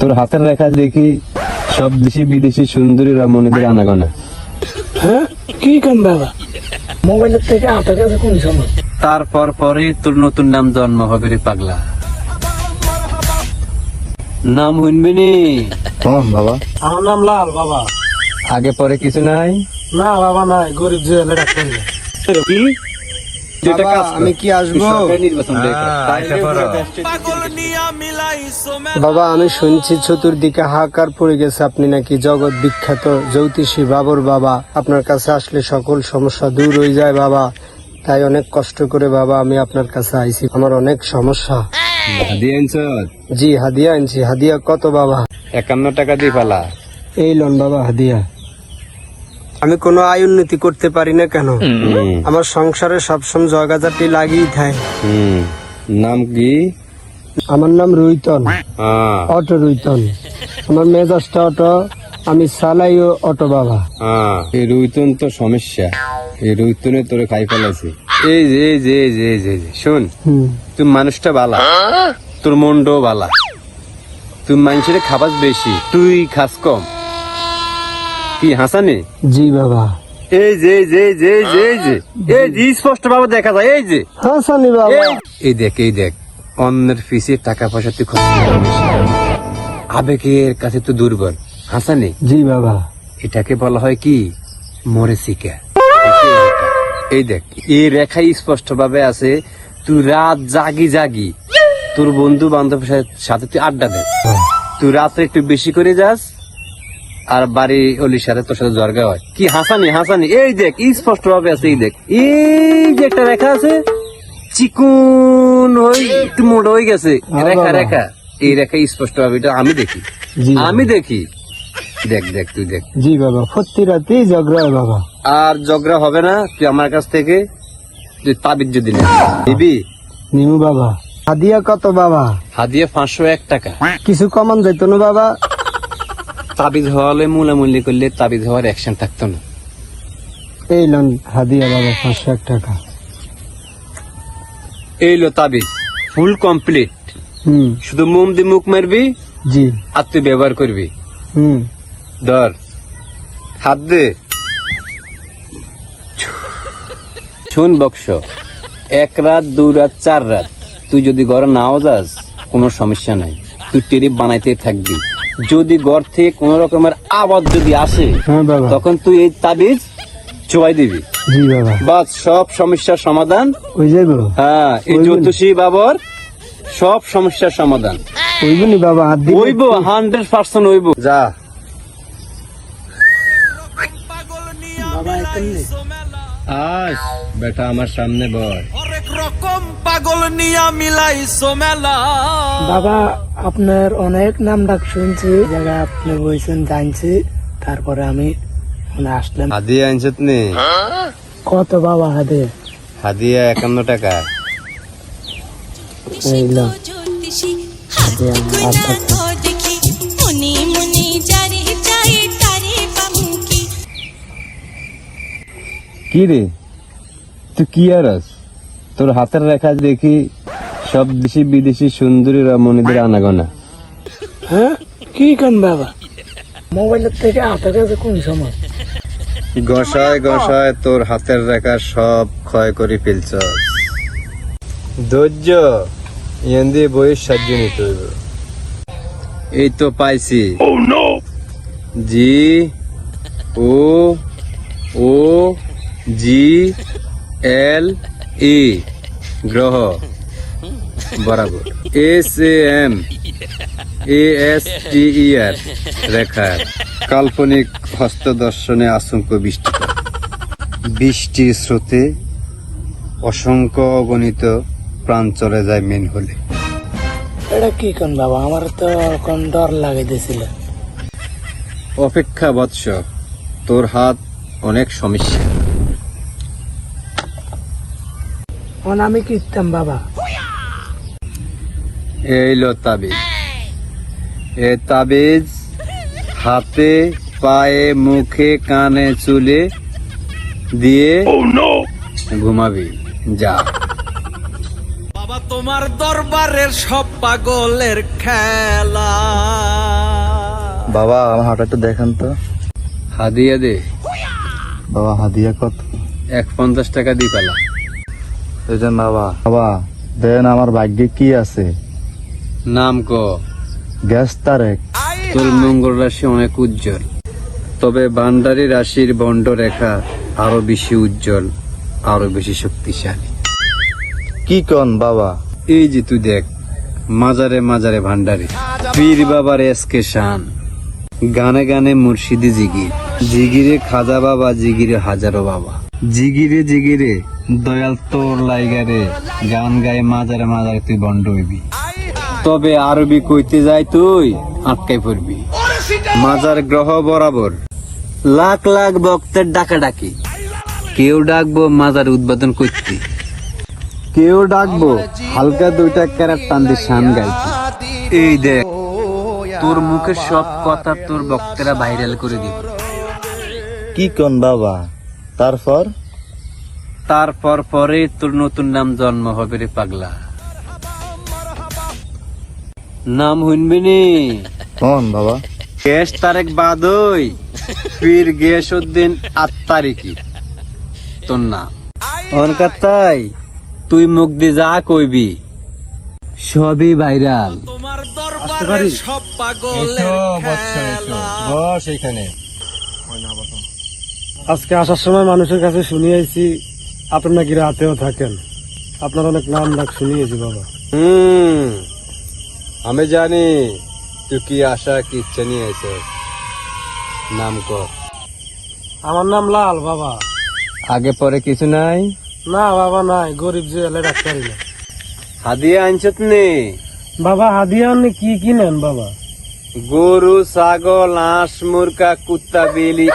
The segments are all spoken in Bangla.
তোর হাতের রেখা দেখি সব দেশি বিদেশি সুন্দরীরা মনেদের আনাগোনা। হ্যাঁ? কি কেন বাবা? মোবাইলের থেকে হাতের কাছে কোন সময়? তারপর পরে তোর নতুন নাম জন্ম হবে রে পাগলা। নাম শুনবি নি? বাবা? আমার নাম লাল বাবা। আগে পরে কিছু নাই? না বাবা নাই। গরিব যে লেখা করলে কি। আমি কি আসব? পুরো বাবা আমি শুনছি চতুর্দিকে হাহাকার পড়ে গেছে। আপনি নাকি জগৎ বিখ্যাত জ্যোতিষী বাবর বাবা। আপনার কাছে আসলে সকল সমস্যা দূর হয়ে যায় বাবা। তাই অনেক কষ্ট করে বাবা আমি আপনার কাছে আইছি। আমার অনেক সমস্যা। জি হাদিয়া আনছি। হাদিয়া কত বাবা? একান্ন টাকা দিয়ে পালা। এই লন বাবা হাদিয়া। আমি কোনো আয় উন্নতি করতে পারি না কেন? আমার সংসারে সবসময় জগাজাটি লাগিয়ে থাকে হুম। নাম কি? আমার নাম রুইতন। হ্যাঁ, অটো রুইতন। আমার মেজাজটা অটো। আমি চালাইও অটো বাবা। হ্যাঁ। এই রুইতন তো সমস্যা। এই রুইতনে তোরে খাই ফেলাছি এই যে এই যে এই যে এই যে যে, শোন। তুই মানুষটা বালা। তোর মন্ডও বালা। তুই মানুষের খাবার বেশি। তুই খাস কম। কি হাসানি? জি বাবা। এই যে যে যে যে যে। এই যে স্পষ্ট ভাবে দেখা যায় এই যে। হাসানি বাবা। এই- দেখ এই দেখ। অন্যের ফিসে টাকা পয়সা তুই খরচ আবেগের কাছে তো দুর্বল। হাসানি? জি বাবা। এটাকে বলা হয় কি? মরে মরেসিকা এই দেখ এই রেখাই স্পষ্ট ভাবে আছে তুই রাত জাগি জাগি। তোর বন্ধু বান্ধব সাথে তুই আড্ডা দে। তুই রাত্রে একটু বেশি করে যাস আর বাড়ি অলির সাথে তোর সাথে জর্গা হয় কি হাসানি হাসানি। এই দেখ স্পষ্ট ভাবে আছে এই দেখ। এই যে একটা রেখা আছে চিকুন হয়ে একটু মোটা হয়ে গেছে। রেখা রেখা। এই রেখা স্পষ্ট ভাবে এটা আমি দেখি। আমি দেখি। দেখ দেখ তুই দেখ। জি বাবা। সত্যি রাতেই ঝগড়া হয় বাবা। আর ঝগড়া হবে না তুই আমার কাছ থেকে তুই তাবিজ যদি নিস। দিবি নিমু বাবা। হাদিয়া কত বাবা? হাদিয়া পাঁচশো এক টাকা। কিছু কমান যাইতো না বাবা। তাবিজ হওয়ালে মূলামূল্য করলে তাবিজ হওয়ার অ্যাকশন থাকতো না। এই লন হাদিয়া বাবা পাঁচশো এক টাকা। এই লো তাবিজ ফুল কমপ্লিট হুম। শুধু মোম দিয়ে মুখ মারবি? জি। আর তুই ব্যবহার করবি? হুম। ধর। হাত দে। শুন বক্স এক রাত দু রাত চার রাত। তুই যদি ঘরে নাও যাস কোনো সমস্যা নাই। তুই টেরিফ বানাইতে থাকবি। যদি ঘর থেকে কোন রকমের আবাদ যদি আসে হ্যাঁ বাবা তখন তুই এই তাবিজ চোয়াই দিবি। জি বাবা বাস সব সমস্যার সমাধান। হ্যাঁ এই জ্যোতিষী বাবর সব সমস্যার সমাধান। ওইব নি বাবা হাত হান্ড্রেড পার্সেন্ট যা। আস বেটা আমার সামনে বয়। হরেক রকম পাগল নিয়া মিলাইছো মেলা বাবা আপনার অনেক নাম ডাক শুনছি জায়গা আপনি বলছেন জানছি। তারপরে আমি আসলাম। হাদিয়া আনছত নে? কত বাবা হাতে হাদিয়া একান্ন টাকা। কি রে? তুই কি আর তোর হাতের রেখা দেখি সব দেশি বিদেশি সুন্দরী মনিদের আনাগোনা। হ্যাঁ? কি কেন বাবা মোবাইলের থেকে হাতের কাছে কোন সময়? গসায় গসায় তোর হাতের রেখা সব ক্ষয় করে ফেলছ। ধৈর্য ইয়ান বইয়ের সাহায্য নিতে হইব। এই তো পাইছি। জি ও ও জি এল ই গ্রহ। বরাবর। S A M A S T ই আর রেখা কাল্পনিক হস্তদর্শনে আশঙ্ক বৃষ্টি। বৃষ্টির স্রোতে অসংখ্য অগণিত প্রাণ চলে যায় মেন হলে। এটা কি কেন বাবা? আমার তো এখন ডর লাগে দিয়েছিল অপেক্ষা বৎস তোর হাত অনেক সমস্যা। আমি কি বাবা। এই লো তাবিজ। এ তাবিজ হাতে পায়ে মুখে কানে চুলে দিয়ে ঘুমাবি। যা। বাবা তোমার দরবারের সব পাগলের খেলা। বাবা আমার হাঁটা একটু দেখেন তো। হাদিয়া দে। বাবা হাদিয়া কত? এক পঞ্চাশ টাকা দি পেলা বাবা বাবা দেন আমার ভাগ্যে কি আছে? নাম ক? গ্যাস তারেক। তোর মঙ্গল রাশি অনেক উজ্জ্বল। তবে বান্ডারি রাশির বন্ড রেখা আরও বেশি উজ্জ্বল আরও বেশি শক্তিশালী। কি কন বাবা? এই যে তুই দেখ মাজারে মাজারে ভান্ডারি। পীর বাবার এসকে শান। গানে গানে মুর্শিদি জিগির। জিগিরে খাজা বাবা জিগিরে হাজারো বাবা। জিগিরে জিগিরে দয়াল তোর লাইগারে গান গায়ে মাজারে মাজারে তুই বন্ড হইবি। তবে আরবি কইতে যাই তুই আটকাই পড়বি। মাজার গ্রহ বরাবর। লাখ লাখ ভক্তের ডাকা ডাকি কেউ ডাকবো মাজার উদ্বোধন করতে। কেউ ডাকবো হালকা দুইটা ক্যারেট টান দিয়ে শান গাইতে। এই দেখ তোর মুখের সব কথা তোর বক্তেরা ভাইরাল করে দিব। কি কন বাবা? তারপর? তারপর পরে তোর নতুন নাম জন্ম হবে রে পাগলা। নাম শুনবি নি? কন বাবা? গ্যাস তারেক বাদই ফির গ্যাস উদ্দিন আট তারিখি তোর নাম? অনকার তাই তুই মুখ দিয়ে যা কইবি। সবই ভাইরাল। তোমার দরবারে সব পাগলের বস এখানে আজকে আসার সময় মানুষের কাছে শুনিয়েছি আপনি নাকি রাতেও থাকেন। আপনার অনেক নাম ডাক শুনিয়েছি বাবা। হুম। আমি জানি তুই কি আশা কি ইচ্ছা নিয়ে এসে নাম কর আমার নাম লাল বাবা। আগে পরে কিছু নাই? না বাবা নাই। গরিব যে এলে ডাক্তারি না হাদিয়া আনছত নে? বাবা হাদিয়া আপনি কি কি নেন বাবা? গরু ছাগল হাঁস মুরগা কুত্তা বিলি।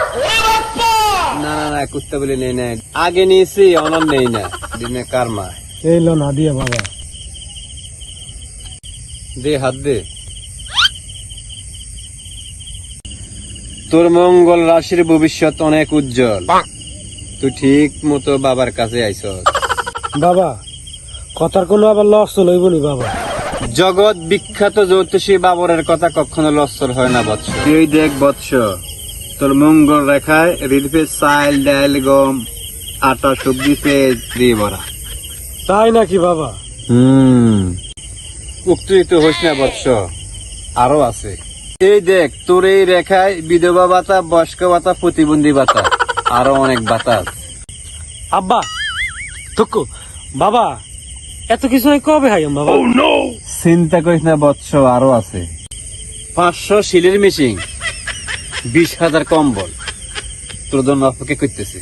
না না না কুত্তা বিলি নেই না আগে নিয়েছি অনর নেই না। দিনে কারমা এই লোন হাদিয়া বাবা। দে হাত দে। তোর মঙ্গল রাশির ভবিষ্যৎ অনেক উজ্জ্বল। তুই ঠিক মতো বাবার কাছে আইস বাবা কথার কোনো আবার লস তো লইব নি বাবা? জগৎ বিখ্যাত জ্যোতিষী বাবরের কথা কখনো লস্বর হয় না বৎস। তুই দেখ বৎস তোর মঙ্গল রেখায় রিলফে চাল ডাল গম আটা সবজি পেঁয়াজ দিয়ে ভরা। তাই নাকি বাবা? হুম। উত্তেজিত হইস না বৎস। আরও আছে। এই দেখ তোর এই রেখায় বিধবা ভাতা বয়স্ক ভাতা প্রতিবন্ধী ভাতা আরও অনেক ভাতা আছে। আব্বা থুকু বাবা এত কিছু নাই কবে হাইম বাবা? চিন্তা করিস না বৎস আরও আছে। পাঁচশো শিলের মেশিন বিশ হাজার কম্বল তোর জন্য অপেক্ষা করতেছে।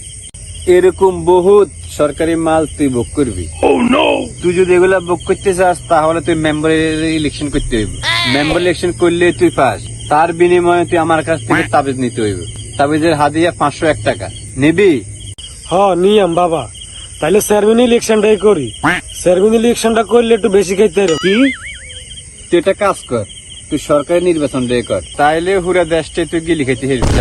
এরকম বহুত সরকারি মাল তুই বুক করবি। তুই যদি এগুলা বুক করতে চাস তাহলে তুই মেম্বারের ইলেকশন করতে হইব। মেম্বার ইলেকশন করলে তুই পাস। তার বিনিময়ে তুই আমার কাছ থেকে তাবিজ নিতে হইব। তাবিজের হাদিয়া পাঁচশো এক টাকা। নিবি? হ নিয়ম বাবা। তাইলে চেয়ারম্যান ইলেকশনটাই করি। চেয়ারম্যান ইলেকশনটা করলে একটু বেশি খাইতে হবে। কি? তুই একটা কাজ কর। তুই সরকারি নির্বাচন রে কর। তাইলে হুরা দেশটাই তুই গিলি খেতে হেরবি।